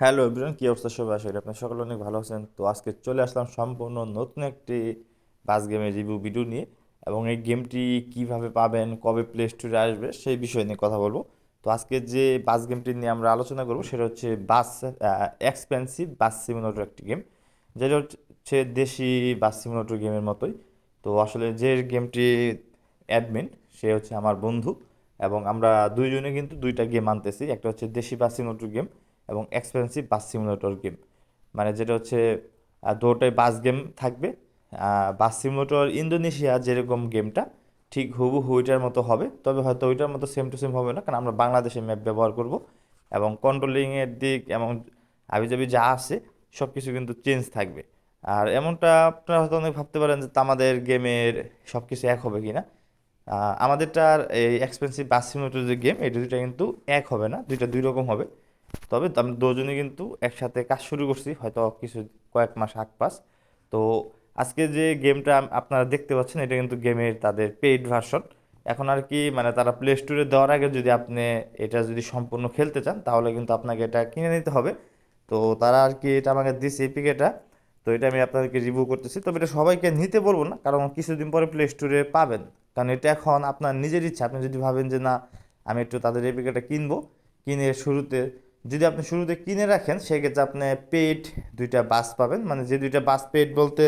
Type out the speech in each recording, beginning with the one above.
Hello everyone, কি অবস্থা সবাই? আশা করি আপনার সকলে অনেক ভালো আছেন। তো আজকে চলে আসলাম সম্পূর্ণ নতুন একটি বাস গেমের রিভিউ ভিডিও নিয়ে এবং এই গেমটি কীভাবে পাবেন, কবে প্লে স্টোরে আসবে সেই বিষয় নিয়ে কথা বলব। তো আজকে যে বাস গেমটি নিয়ে আমরা আলোচনা করব সেটা হচ্ছে বাস এক্সপেন্সিভ বাস সিমুলেটর একটি গেম যেটা হচ্ছে দেশি বাস সিমুলেটর গেমের মতোই। তো আসলে যে গেমটি অ্যাডমিন সে হচ্ছে আমার বন্ধু এবং আমরা দুইজনে কিন্তু দুইটা গেম আনতেছি। একটা হচ্ছে দেশি বাস সিমুলেটর গেম এবং এক্সপেন্সিভ বাস সিমুলেটর গেম মানে যেটা হচ্ছে দুটোই বাস গেম থাকবে। বাস সিমুলেটর ইন্দোনেশিয়া যেরকম গেমটা ঠিক হুবহু ওইটার মতো হবে। তবে হয়তো ওইটার মতো সেম টু সেম হবে না, কারণ আমরা বাংলাদেশে ম্যাপ ব্যবহার করব। এবং কন্ট্রোলিংয়ের দিক এবং আবিজাবি যা আছে সব কিছু কিন্তু চেঞ্জ থাকবে। আর এমনটা আপনারা হয়তো অনেক ভাবতে পারেন যে আমাদের গেমের সব কিছু এক হবে কি না আমাদেরটার এই এক্সপেন্সিভ বাস সিমুলেটর যে গেম এটা দুইটা কিন্তু এক হবে না, দুইটা দুই রকম হবে। তবে আমরা দুজনে কিন্তু একসাথে কাজ শুরু করছি, হয়তো কিছু কয়েক মাস আগ পাস। তো আজকে যে গেমটা আপনারা দেখতে পাচ্ছেন, এটা কিন্তু গেমের তাদের পেইড ভার্সন এখন আর কি মানে তারা প্লে স্টোরে দেওয়ার আগে যদি আপনি এটা যদি সম্পূর্ণ খেলতে চান, তাহলে কিন্তু আপনাকে এটা কিনে নিতে হবে। তো তারা আর কি এটা আমাকে দিচ্ছে এপিকেটা তো এটা আমি আপনাদেরকে রিভিউ করতেছি। তবে এটা সবাইকে নিতে বলব না, কারণ কিছুদিন পরে প্লে স্টোরে পাবেন। কারণ এটা এখন আপনার নিজের ইচ্ছা। আপনি যদি ভাবেন যে না, আমি একটু তাদের এপিকেটা কিনবো, কিনে শুরুতে যদি আপনি শুরুতে কিনে রাখেন, সেক্ষেত্রে আপনি পেড দুইটা বাস পাবেন। মানে যে দুইটা বাস পেড বলতে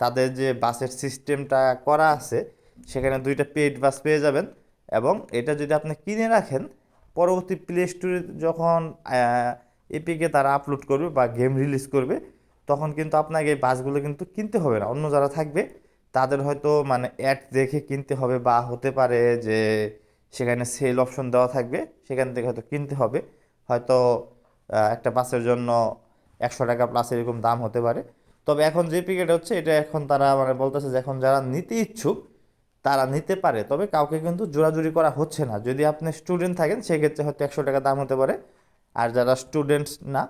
তাদের যে বাসের সিস্টেমটা করা আছে, সেখানে দুইটা পেড বাস পেয়ে যাবেন। এবং এটা যদি আপনি কিনে রাখেন, পরবর্তী প্লে স্টোরে যখন এপিকে তারা আপলোড করবে বা গেম রিলিজ করবে, তখন কিন্তু আপনাকে এই বাসগুলো কিন্তু কিনতে হবে না। অন্য যারা থাকবে, তাদের হয়তো মানে অ্যাড দেখে কিনতে হবে বা হতে পারে যে সেখানে সেল অপশন দেওয়া থাকবে, সেখান থেকে হয়তো কিনতে হবে। হয়তো একটা বাসের জন্য একশো টাকা প্লাস এরকম দাম হতে পারে। তবে এখন যে পিকেট হচ্ছে, এটা এখন তারা মানে বলতেছে যে এখন যারা নিতে ইচ্ছুক, তারা নিতে পারে। তবে কাউকে কিন্তু জোরাজুরি করা হচ্ছে না। যদি আপনি স্টুডেন্ট থাকেন, সেক্ষেত্রে হয়তো একশো টাকা দাম হতে পারে। আর যারা স্টুডেন্টস না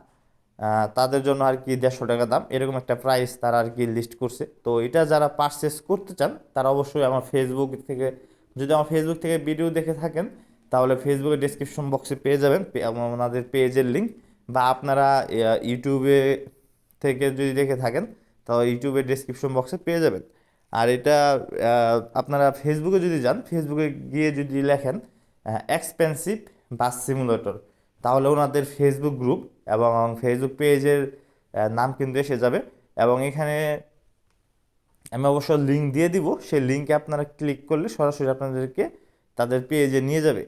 তাদের জন্য আর কি দেড়শো টাকা দাম। এরকম একটা প্রাইস তারা আর কি লিস্ট করছে। তো এটা যারা পারচেস করতে চান, তারা অবশ্যই আমার ফেসবুক থেকে, যদি আমার ফেসবুক থেকে ভিডিও দেখে থাকেন তাহলে ফেসবুকের ডিসক্রিপশন বক্সে পেয়ে যাবেন ওনাদের পেজের লিঙ্ক বা আপনারা ইউটিউবে থেকে যদি দেখে থাকেন, তাহলে ইউটিউবের ডিসক্রিপশন বক্সে পেয়ে যাবেন। আর এটা আপনারা ফেসবুকে যদি যান ফেসবুকে গিয়ে যদি লেখেন এক্সপেন্সিভ বাস সিমুলেটর তাহলে ওনাদের ফেসবুক গ্রুপ এবং ফেসবুক পেজের নাম কিন্তু এসে যাবে। এবং এখানে আমি অবশ্য লিঙ্ক দিয়ে দিব, সেই লিঙ্কে আপনারা ক্লিক করলে সরাসরি আপনাদেরকে তাদের পেজে নিয়ে যাবে।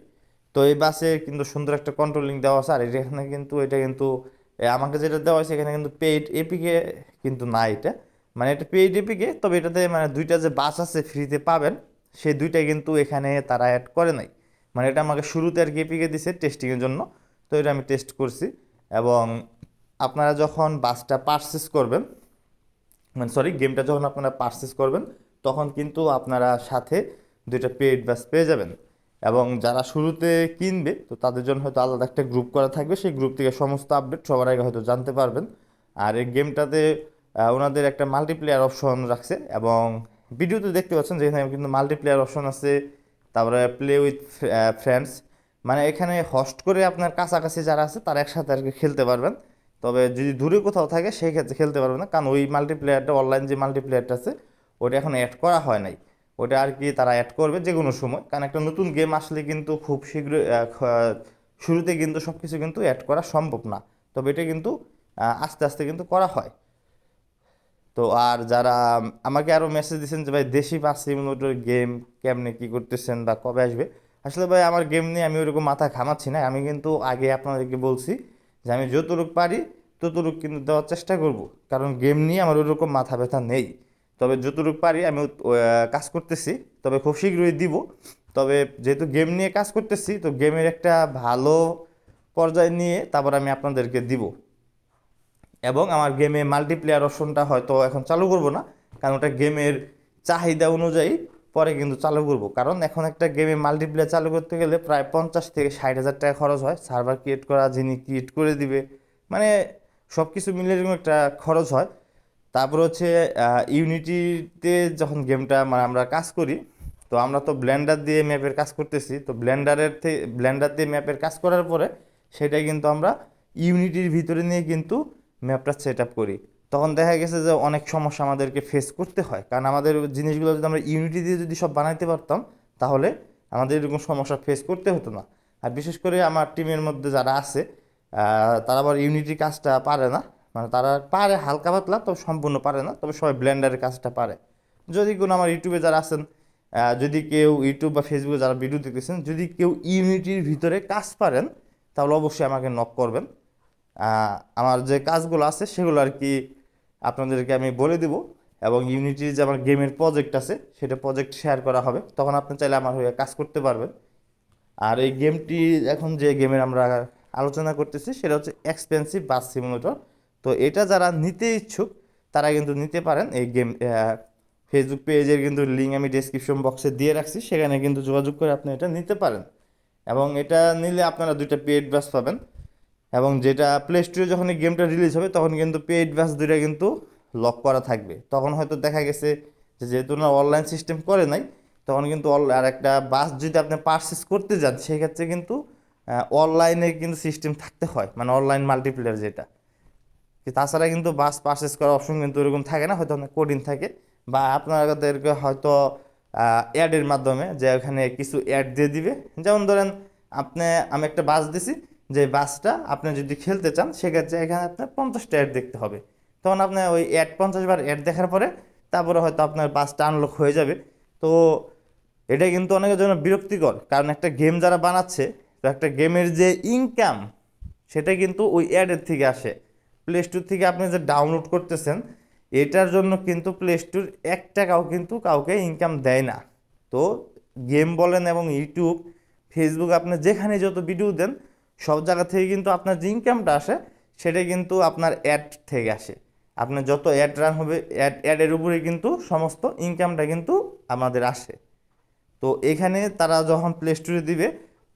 তো এই বাসে কিন্তু সুন্দর একটা কন্ট্রোলিং দেওয়া আছে, আর এখানে কিন্তু, এটা কিন্তু আমাকে যেটা দেওয়া হয়েছে, এখানে কিন্তু পেইড এপিকে কিন্তু না এটা। মানে এটা পেইড এপিকে তবে এটাতে মানে দুইটা যে বাস আছে ফ্রিতে পাবেন, সেই দুইটা কিন্তু এখানে তারা অ্যাড করে নাই। মানে এটা আমাকে শুরুতে আর কি এপিকে দিছে টেস্টিংয়ের জন্য, তো এটা আমি টেস্ট করছি। এবং আপনারা যখন বাসটা পারচেস করবেন মানে সরি গেমটা যখন আপনারা পারচেস করবেন, তখন কিন্তু আপনারা সাথে দুইটা পেইড বাস পেয়ে যাবেন। এবং যারা শুরুতে কিনবে, তো তাদের জন্য হয়তো আলাদা একটা গ্রুপ করা থাকবে। সেই গ্রুপ থেকে সমস্ত আপডেট সবার আগে হয়তো জানতে পারবেন। আর এই গেমটাতে ওনাদের একটা মাল্টিপ্লেয়ার অপশন রাখছে এবং ভিডিওতে দেখতে পাচ্ছেন যেখানে কিন্তু মাল্টিপ্লেয়ার অপশন আছে। তারপরে প্লে উইথ ফ্রেন্ডস মানে এখানে হস্ট করে আপনার কাছাকাছি যারা আছে, তারা একসাথে আর কি খেলতে পারবেন। তবে যদি দূরে কোথাও থাকে, সেই ক্ষেত্রে খেলতে পারবে না। কারণ ওই মাল্টিপ্লেয়ারটা অনলাইন যে মাল্টিপ্লেয়ারটা আছে, ওটা এখন অ্যাড করা হয় নাই। ওটা আর কি তারা অ্যাড করবে যে কোনো সময়। কারণ একটা নতুন গেম আসলে কিন্তু খুব খ- শুরুতে কিন্তু সব কিছু কিন্তু অ্যাড করা সম্ভব না। তবে এটা কিন্তু আস্তে আস্তে কিন্তু করা হয়। তো আর যারা, আমাকে আরও মেসেজ দিয়েছেন যে, ভাই, দেশি পাঁচ সিমুলেটর গেম কেমনে কী করতেছেন বা কবে আসবে? আসলে ভাই, আমার গেম নিয়ে আমি ওরকম মাথা ঘামাচ্ছি না। আমি কিন্তু আগে আপনাদেরকে বলছি যে, আমি যতটুকু পারি ততটুকু কিন্তু দেওয়ার চেষ্টা করব। কারণ গেম নিয়ে আমার ওরকম মাথা ব্যথা নেই। তবে যতটুকু পারি আমি কাজ করতেছি। তবে খুব শীঘ্রই দিব। তবে যেহেতু গেম নিয়ে কাজ করতেছি, তো গেমের একটা ভালো পর্যায়ে নিয়ে তারপর আমি আপনাদেরকে দিব। এবং আমার গেমে মাল্টিপ্লেয়ার অপশনটা হয়তো এখন চালু করব না, কারণ ওটা গেমের চাহিদা অনুযায়ী পরে কিন্তু চালু করব। কারণ এখন একটা গেমে মাল্টিপ্লেয়ার চালু করতে গেলে প্রায় পঞ্চাশ থেকে ষাট হাজার টাকা খরচ হয়। সার্ভার ক্রিয়েট করা, যিনি ক্রিয়েট করে দিবে মানে সব কিছু মিলে একটা খরচ হয়। তারপর হচ্ছে ইউনিটিতে যখন গেমটা মানে আমরা কাজ করি, তো আমরা তো ব্লেন্ডার দিয়ে ম্যাপের কাজ করতেছি, তো ব্লেন্ডারের থেকে ব্লেন্ডার দিয়ে ম্যাপের কাজ করার পরে সেটা কিন্তু আমরা ইউনিটির ভিতরে নিয়ে কিন্তু ম্যাপটা সেট আপ করি। তখন দেখা গেছে যে অনেক সমস্যা আমাদেরকে ফেস করতে হয়। কারণ আমাদের জিনিসগুলো যদি আমরা ইউনিটি দিয়ে যদি সব বানাইতে পারতাম, তাহলে আমাদের এরকম সমস্যা ফেস করতে হতো না। আর বিশেষ করে আমার টিমের মধ্যে যারা আছে তারা আবার ইউনিটি কাজটা পারে না। মানে তারা পারে হালকা পাতলা, তবে সম্পূর্ণ পারে না, তবে সবাই ব্লেন্ডারের কাজটা পারে। যদি কোনো আমার ইউটিউবে যারা আছেন যদি কেউ ইউটিউব বা ফেসবুকে যারা ভিডিও দেখতেছেন, যদি কেউ ইউনিটির ভিতরে কাজ পারেন, তাহলে অবশ্যই আমাকে নক করবেন। আমার যে কাজগুলো আছে, সেগুলো আর কি আপনাদেরকে আমি বলে দিব এবং ইউনিটির যে আমার গেমের প্রজেক্ট আছে, সেটা প্রজেক্ট শেয়ার করা হবে। তখন আপনি চাইলে আমার হয়ে কাজ করতে পারবেন। আর এই গেমটি এখন যে গেমের আমরা আলোচনা করতেছি, সেটা হচ্ছে এক্সপেন্সিভ বাস সিমুলেটর তো এটা যারা নিতে ইচ্ছুক, তারা কিন্তু নিতে পারেন। এই গেম ফেসবুক পেজের কিন্তু লিঙ্ক আমি ডেসক্রিপশন বক্সে দিয়ে রাখছি। সেখানে কিন্তু যোগাযোগ করে আপনি এটা নিতে পারেন। এবং এটা নিলে আপনারা দুইটা পেড বাস পাবেন। এবং যেটা প্লে স্টোরে যখন এই গেমটা রিলিজ হবে, তখন কিন্তু পেইড ব্যাচ দুইটা কিন্তু লক করা থাকবে। তখন হয়তো দেখা গেছে যে যেহেতু না অনলাইন সিস্টেম করে নাই, তখন কিন্তু আর একটা বাস যদি আপনি পারচেস করতে যান, সেক্ষেত্রে কিন্তু অনলাইনে কিন্তু সিস্টেম থাকতে হয়। মানে অনলাইন মাল্টিপ্লেয়ার যেটা। তাছাড়া কিন্তু বাস পারচেস করার অপশন কিন্তু এরকম থাকে না, হয়তো অনেক কোডিং থাকে। বা আপনাদেরকে হয়তো অ্যাডের মাধ্যমে যে ওখানে কিছু অ্যাড দিয়ে দিবে। যেমন ধরেন আপনি, আমি একটা বাস দিছি, যে বাসটা আপনি যদি খেলতে চান, সেক্ষেত্রে এখানে আপনার পঞ্চাশটা অ্যাড দেখতে হবে। তখন আপনি ওই অ্যাড পঞ্চাশ বার অ্যাড দেখার পরে তারপরে হয়তো আপনার বাসটা আনলক হয়ে যাবে। তো এটা কিন্তু অনেকের জন্য বিরক্তিকর, কারণ একটা গেম যারা বানাচ্ছে, তো একটা গেমের যে ইনকাম সেটা কিন্তু ওই অ্যাডের থেকে আসে। প্লে স্টোর থেকে আপনি যে ডাউনলোড করতেছেন, এটার জন্য কিন্তু প্লে স্টোর এক টাকাও কিন্তু কাউকে ইনকাম দেয় না। তো গেম বলেন এবং ইউটিউব ফেসবুক আপনি যেখানে যত ভিডিও দেন, সব জায়গা থেকে কিন্তু আপনার যে ইনকামটা আসে সেটা কিন্তু আপনার অ্যাড থেকে আসে। আপনার যত অ্যাড রান হবে অ্যাড অ্যাডের উপরে কিন্তু সমস্ত ইনকামটা কিন্তু আমাদের আসে। তো এখানে তারা যখন প্লে স্টোরে দিবে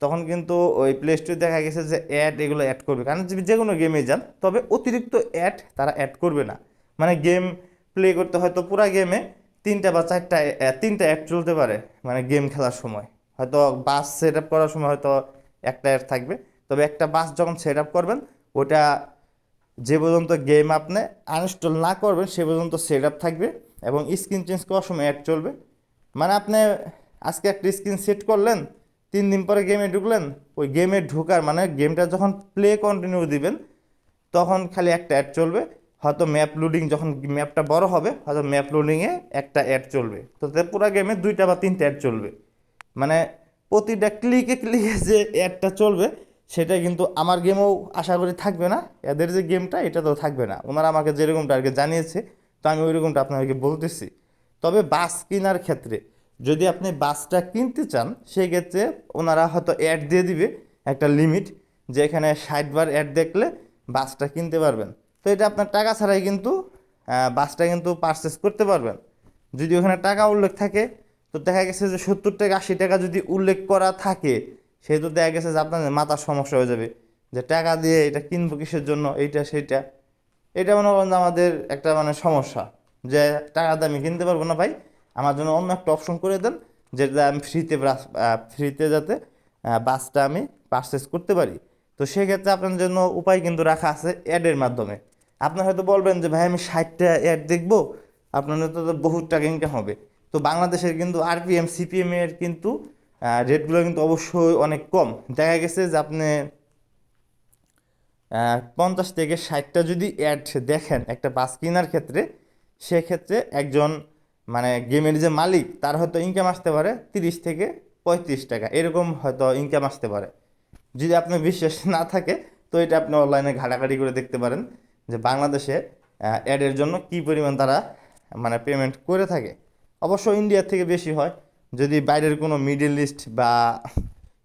তখন কিন্তু ওই প্লে স্টোরে দেখা গেছে যে অ্যাড এগুলো অ্যাড করবে। কারণ যে- কোনো গেমে যান, তবে অতিরিক্ত অ্যাড তারা অ্যাড করবে না। মানে গেম প্লে করতে হয়তো পুরা গেমে তিনটা বা চারটা তিনটা অ্যাড চলতে পারে মানে গেম খেলার সময়। হয়তো বাস সেট আপ করার সময় হয়তো একটা অ্যাড থাকবে। তবে একটা বাস যখন সেট আপ করবেন, ওটা যে পর্যন্ত গেম আপনি আনইনস্টল না করবেন, সে পর্যন্ত সেট আপ থাকবে এবং স্ক্রিন চেঞ্জ করার সময় অ্যাড চলবে। মানে আপনি আজকে একটা স্ক্রিন সেট করলেন তিন দিন পরে গেমে ঢুকলেন, ওই গেমে ঢোকার মানে গেমটা যখন প্লে কন্টিনিউ দিবেন, তখন খালি একটা অ্যাড চলবে, হয়তো ম্যাপ লোডিং যখন ম্যাপটা বড় হবে, হয়তো ম্যাপ লোডিংয়ে একটা অ্যাড চলবে। তো পুরো গেমে দুইটা বা তিনটা অ্যাড চলবে। মানে প্রতিটা ক্লিকে ক্লিকে যে অ্যাডটা চলবে, সেটা কিন্তু আমার গেমেও আশা করি থাকবে না। এদের যে গেমটা এটা তো থাকবে না। ওনারা আমাকে যেরকমটা আর কি জানিয়েছে, তো আমি ওই রকমটা আপনাদেরকে বলতেছি। তবে বাস কেনার ক্ষেত্রে যদি আপনি বাসটা কিনতে চান সেই ক্ষেত্রে ওনারা হয়তো অ্যাড দিয়ে দিবে একটা লিমিট যে এখানে ষাট বার অ্যাড দেখলে বাসটা কিনতে পারবেন। তো এটা আপনার টাকা ছাড়াই কিন্তু বাসটা কিন্তু পারচেস করতে পারবেন। যদি ওখানে টাকা উল্লেখ থাকে, তো দেখা গেছে যে সত্তর টাকা, আশি টাকা যদি উল্লেখ করা থাকে, সেহেতু দেখা গেছে যে আপনার মাথার সমস্যা হয়ে যাবে যে টাকা দিয়ে এটা কিনবো কিসের জন্য, এইটা, সেইটা। এটা মনে করেন আমাদের একটা মানে সমস্যা যে টাকা দিয়ে আমি কিনতে পারব না ভাই। আমার জন্য অন্য একটা অপশন করে দেন, যেটা আমি ফ্রিতে ফ্রিতে যাতে বাসটা আমি পারচেস করতে পারি। তো সেক্ষেত্রে আপনার জন্য উপায় কিন্তু রাখা আছে অ্যাডের মাধ্যমে। আপনার হয়তো বলবেন যে, ভাই, আমি ষাটটা অ্যাড দেখব, আপনার তো বহুত টাকা ইনকাম হবে। তো বাংলাদেশের কিন্তু আরপিএম সিপিএম এর কিন্তু রেটগুলো কিন্তু অবশ্যই অনেক কম। দেখা গেছে যে আপনি পঞ্চাশ থেকে ষাটটা যদি অ্যাড দেখেন একটা বাস কেনার ক্ষেত্রে, সেক্ষেত্রে একজন মানে গেমের যে মালিক, তার হয়তো ইনকাম আসতে পারে তিরিশ থেকে পঁয়ত্রিশ টাকা। এরকম হয়তো ইনকাম আসতে পারে। যদি আপনার বিশ্বাস না থাকে, তো এটা আপনি অনলাইনে ঘাটাঘাটি করে দেখতে পারেন যে বাংলাদেশে অ্যাডের জন্য কি পরিমাণ তারা মানে পেমেন্ট করে থাকে। অবশ্য ইন্ডিয়ার থেকে বেশি হয়। যদি বাইরের কোনো মিডল ইস্ট বা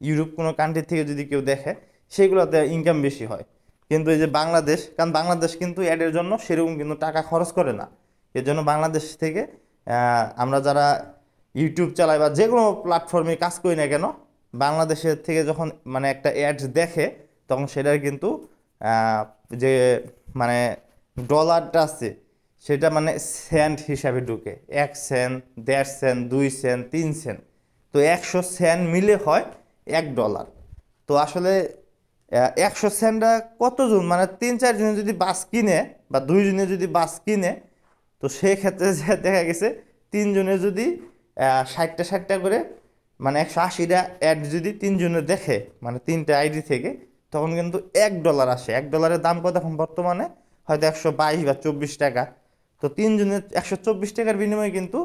ইউরোপ কোনো কান্ট্রি থেকে যদি কেউ দেখে, সেগুলোতে ইনকাম বেশি হয়। কিন্তু এই যে বাংলাদেশ, কারণ বাংলাদেশ কিন্তু অ্যাডের জন্য সেরকম কিন্তু টাকা খরচ করে না। এর জন্য বাংলাদেশ থেকে আমরা যারা ইউটিউব চালাই বা যে কোনো প্ল্যাটফর্মে কাজ করি না কেন, বাংলাদেশের থেকে যখন মানে একটা অ্যাডস দেখে, তখন সেটার কিন্তু যে মানে ডলারটা আছে, সেটা মানে সেন্ট হিসাবে ঢুকে। এক সেন্ট দেড় সেন্ট দুই সেন্ট তিন সেন্ট তো একশো সেন্ট মিলে হয় এক ডলার তো আসলে একশো সেন্টটা কতজন? মানে তিন চারজনে যদি বাস কিনে বা দুইজনে যদি বাস কিনে তো সেই ক্ষেত্রে যে দেখা গেছে, তিনজনে যদি ষাটটা ষাটটা করে মানে একশো আশিটা অ্যাড যদি তিনজনে দেখে মানে তিনটা আইডি থেকে, তখন কিন্তু এক ডলার আসে। এক ডলারের দাম কত এখন বর্তমানে? হয়তো একশো বাইশ বা চব্বিশ টাকা। তো তিনজনের একশো চব্বিশ টাকার বিনিময়ে কিন্তু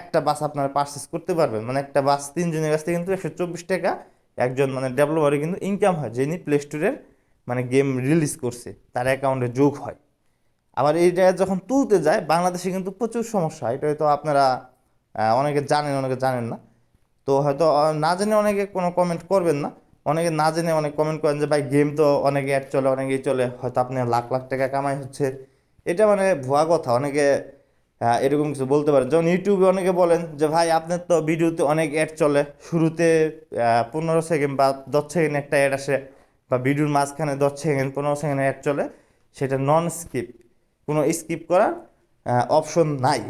একটা বাস আপনারা পারচেস করতে পারবেন। মানে একটা বাস তিনজনের কাছ থেকে কিন্তু একশো চব্বিশ টাকা একজন মানে ডেভেলপারে কিন্তু ইনকাম হয়, যিনি প্লে স্টোরের মানে গেম রিলিজ করছে, তার অ্যাকাউন্টে যোগ হয়। আবার এই এইটা যখন তুলতে যায়, বাংলাদেশে কিন্তু প্রচুর সমস্যা। এটা হয়তো আপনারা অনেকে জানেন অনেকে জানেন না। তো হয়তো না জেনে অনেকে কোনো কমেন্ট করবেন না। অনেকে না জেনে অনেক কমেন্ট করেন যে, ভাই গেম তো অনেকে অ্যাড চলে, অনেকেই চলে। হয়তো আপনার লাখ লাখ টাকা কামাই হচ্ছে। এটা মানে ভুয়া কথা। অনেকে এরকম কিছু বলতে পারেন যেমন ইউটিউবে অনেকে বলেন যে, ভাই, আপনার তো ভিডিওতে অনেক অ্যাড চলে। শুরুতে পনেরো সেকেন্ড বা দশ সেকেন্ড একটা অ্যাড আসে বা ভিডিওর মাঝখানে দশ সেকেন্ড পনেরো সেকেন্ড অ্যাড চলে। সেটা নন স্কিপ কোনো স্কিপ করার অপশন নাই।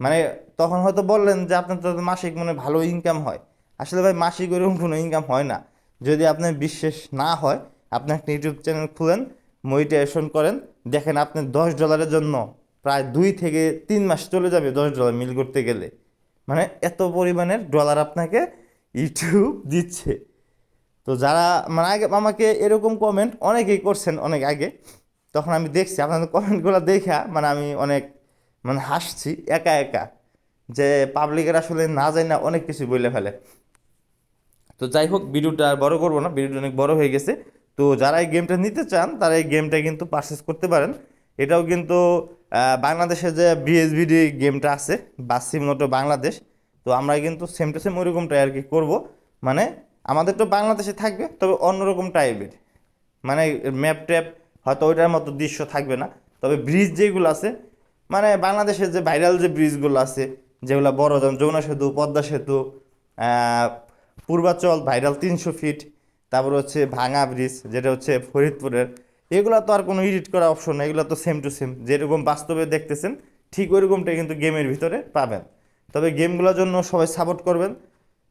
মানে তখন হয়তো বললেন যে আপনার তো মাসিক মানে ভালো ইনকাম হয়। আসলে ভাই মাসিক ওরকম কোনো ইনকাম হয় না। যদি আপনার বিশ্বাস না হয়, আপনি একটা ইউটিউব চ্যানেল খুলেন মনিটাইজেশন করেন, দেখেন আপনি দশ ডলারের জন্য প্রায় দুই থেকে তিন মাস চলে যাবে দশ ডলার মিল করতে গেলে। মানে এত পরিমাণের ডলার আপনাকে ইউটিউব দিচ্ছে। তো যারা মানে আগে আমাকে এরকম কমেন্ট অনেকেই করছেন অনেক আগে। তখন আমি দেখছি, আপনাদের কমেন্টগুলো দেখা মানে আমি অনেক মানে হাসছি, একা একা, যে পাবলিকের আসলে না যায় না অনেক কিছু বলে ফেলে। তো যাই হোক, ভিডিওটা আর বড় করব না, ভিডিওটা অনেক বড় হয়ে গেছে। তো যারা এই গেমটা নিতে চান, তারা এই গেমটা কিন্তু পারচেস করতে পারেন। এটাও কিন্তু বাংলাদেশে যে বিএসবিডি গেমটা আছে বাসিম নোটো বাংলাদেশ, তো আমরা কিন্তু সেম টু সেম ওইরকমটাই আর কি করব। মানে আমাদের তো বাংলাদেশে থাকবে, তবে অন্যরকম টাইপের মানে ম্যাপ ট্যাপ হয়তো ওইটার মতো দৃশ্য থাকবে না। তবে ব্রিজ যেগুলো আছে মানে বাংলাদেশের যে ভাইরাল যে ব্রিজগুলো আছে, যেগুলো বড় যেমন যমুনা সেতু, পদ্মা সেতু পূর্বাচল ভাইরাল তিনশো ফিট তারপর হচ্ছে ভাঙা ব্রিজ যেটা হচ্ছে ফরিদপুরের, এগুলো তো আর কোনো এডিট করা অপশন নেই, এগুলো তো সেম টু সেম যেরকম বাস্তবে দেখতেছেন, ঠিক ওইরকমটাই কিন্তু গেমের ভিতরে পাবেন। তবে গেমগুলোর জন্য সবাই সাপোর্ট করবেন,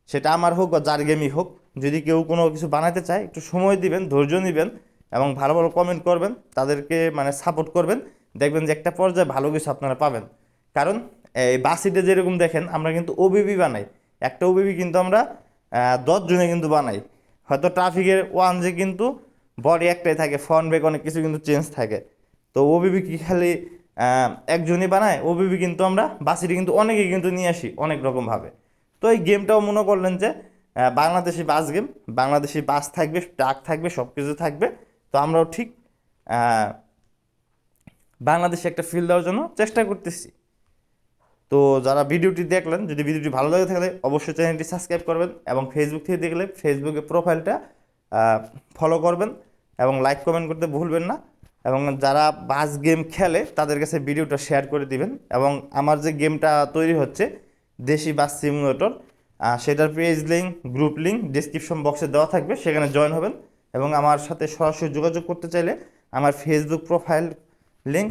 সেটা আমার হোক বা যার গেমই হোক। যদি কেউ কোনো কিছু বানাতে চায়, একটু সময় দিবেন, ধৈর্য নেবেন এবং ভালো ভালো কমেন্ট করবেন, তাদেরকে মানে সাপোর্ট করবেন, দেখবেন যে একটা পর্যায়ে ভালো কিছু আপনারা পাবেন। কারণ, এই বাসিটে যেরকম দেখেন, আমরা কিন্তু ওবিবি বানাই। একটা ওবিবি কিন্তু আমরা দশ জনে কিন্তু বানাই। হয়তো ট্রাফিকের ওয়ান যে কিন্তু বডি একটাই থাকে ফ্রন্ট ব্যাক অনেক কিছু কিন্তু চেঞ্জ থাকে। তো ওবিবি কি খালি একজনই বানায়? ওবিবি কিন্তু আমরা বাসিটি কিন্তু অনেকেই কিন্তু নিয়ে আসি অনেক রকমভাবে তো এই গেমটাও মনে করলেন যে Bangladeshi bus game Bangladeshi bus থাকবে ট্রাক থাকবে সব কিছু থাকবে। আমরাও ঠিক বাংলাদেশে একটা ফিল দেওয়ার জন্য চেষ্টা করতেছি। তো যারা ভিডিওটি দেখলেন, যদি ভিডিওটি ভালো লাগে থাকলে অবশ্যই চ্যানেলটি সাবস্ক্রাইব করবেন এবং ফেসবুক থেকে দেখলে ফেসবুকে প্রোফাইলটা ফলো করবেন এবং লাইক কমেন্ট করতে ভুলবেন না। এবং যারা বাস গেম খেলে, তাদের কাছে ভিডিওটা শেয়ার করে দিবেন। এবং আমার যে গেমটা তৈরি হচ্ছে, দেশি বাস সিমুলেটর সেটার page link group link description বক্সে দেওয়া থাকবে, সেখানে জয়েন হবেন। এবং আমার সাথে সরাসরি যোগাযোগ করতে চাইলে আমার Facebook profile link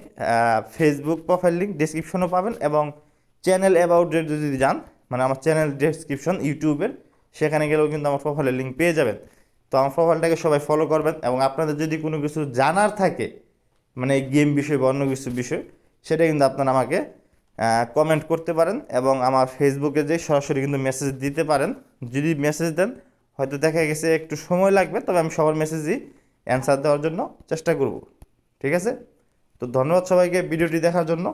Facebook profile link ডিসক্রিপশনও পাবেন এবং চ্যানেল অ্যাবাউটের যদি যান মানে আমার চ্যানেল ডিসক্রিপশন ইউটিউবের সেখানে গেলেও কিন্তু আমার প্রোফাইলের লিঙ্ক পেয়ে যাবেন। তো আমার প্রোফাইলটাকে সবাই ফলো করবেন এবং আপনাদের যদি কোনো কিছু জানার থাকে মানে গেম বিষয় বা অন্য কিছু বিষয়, সেটা কিন্তু আপনারা আমাকে কমেন্ট করতে পারেন এবং আমার ফেসবুকে যে সরাসরি কিন্তু মেসেজ দিতে পারেন। যদি মেসেজ দেন হয়তো দেখা গেছে একটু সময় লাগবে, তবে আমি সবার মেসেজই অ্যান্সার দেওয়ার জন্য চেষ্টা করব। ঠিক আছে? তো ধন্যবাদ সবাইকে ভিডিওটি দেখার জন্য।